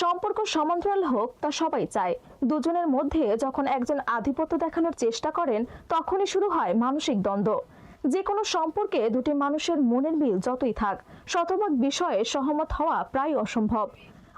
সম্পর্ক সমান্তরাল হোক, তা সবাই চায়। দুজনের মধ্যে যখন একজন আধিপত্য দেখানোর চেষ্টা করেন, তখনই শুরু হয় মানসিক দ্বন্দ্ব। যে কোনো সম্পর্কে দুটি মানুষের মনের মিল যতই থাক, শতভাগ বিষয়ে সহমত হওয়া প্রায় অসম্ভব।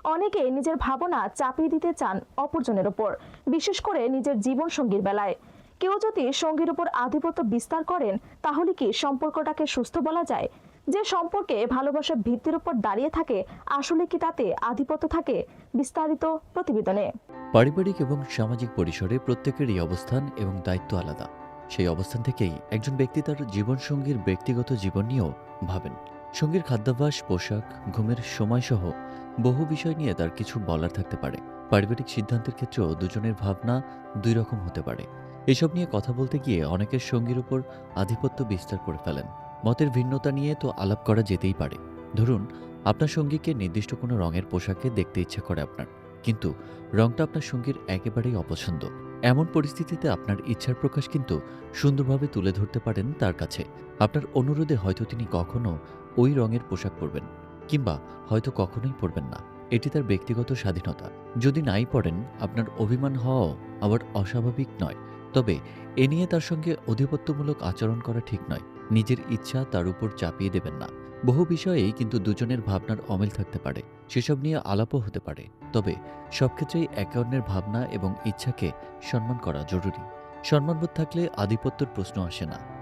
অনেকে নিজের ভাবনা চাপিয়ে দিতে চান অপরজনের ওপর, বিশেষ করে নিজের জীবন সঙ্গীর বেলায়। কেউ যদি সঙ্গীর উপর আধিপত্য বিস্তার করেন, তাহলে কি সম্পর্কটাকে সুস্থ বলা যায়? যে সম্পর্কে ভালোবাসার ভিত্তির উপর দাঁড়িয়ে থাকে, আসলে কি তাতে আধিপত্য থাকে বিস্তারিত প্রতিবেদনে। পারিবারিক এবং সামাজিক পরিসরে প্রত্যেকেরই অবস্থান এবং দায়িত্ব আলাদা। সেই অবস্থান থেকেই একজন ব্যক্তি তার জীবনসঙ্গীর ব্যক্তিগত জীবন নিয়েও ভাবেন। সঙ্গীর খাদ্যাভ্যাস, পোশাক, ঘুমের সময়সহ বহু বিষয় নিয়ে তার কিছু বলার থাকতে পারে। পারিবারিক সিদ্ধান্তের ক্ষেত্রেও দুজনের ভাবনা দুই রকম হতে পারে। এসব নিয়ে কথা বলতে গিয়ে অনেকের সঙ্গীর উপর আধিপত্য বিস্তার করে ফেলেন। মতের ভিন্নতা নিয়ে তো আলাপ করা যেতেই পারে। ধরুন, আপনার সঙ্গীকে নির্দিষ্ট কোনো রঙের পোশাকে দেখতে ইচ্ছা করে আপনার, কিন্তু রঙটা আপনার সঙ্গীর একেবারেই অপছন্দ। এমন পরিস্থিতিতে আপনার ইচ্ছার প্রকাশ কিন্তু সুন্দরভাবে তুলে ধরতে পারেন তার কাছে। আপনার অনুরোধে হয়তো তিনি কখনো ওই রঙের পোশাক পরবেন, কিংবা হয়তো কখনোই পরবেন না। এটি তার ব্যক্তিগত স্বাধীনতা। যদি নাই পড়েন আপনার অভিমান হওয়াও আবার অস্বাভাবিক নয়। তবে এ নিয়ে তার সঙ্গে অধিপত্যমূলক আচরণ করা ঠিক নয়। নিজের ইচ্ছা তার উপর চাপিয়ে দেবেন না। বহু বিষয়েই কিন্তু দুজনের ভাবনার অমিল থাকতে পারে। সেসব নিয়ে আলাপও হতে পারে। তবে সব ক্ষেত্রেই একে অন্যের ভাবনা এবং ইচ্ছাকে সম্মান করা জরুরি। সম্মানবোধ থাকলে আধিপত্যর প্রশ্ন আসে না।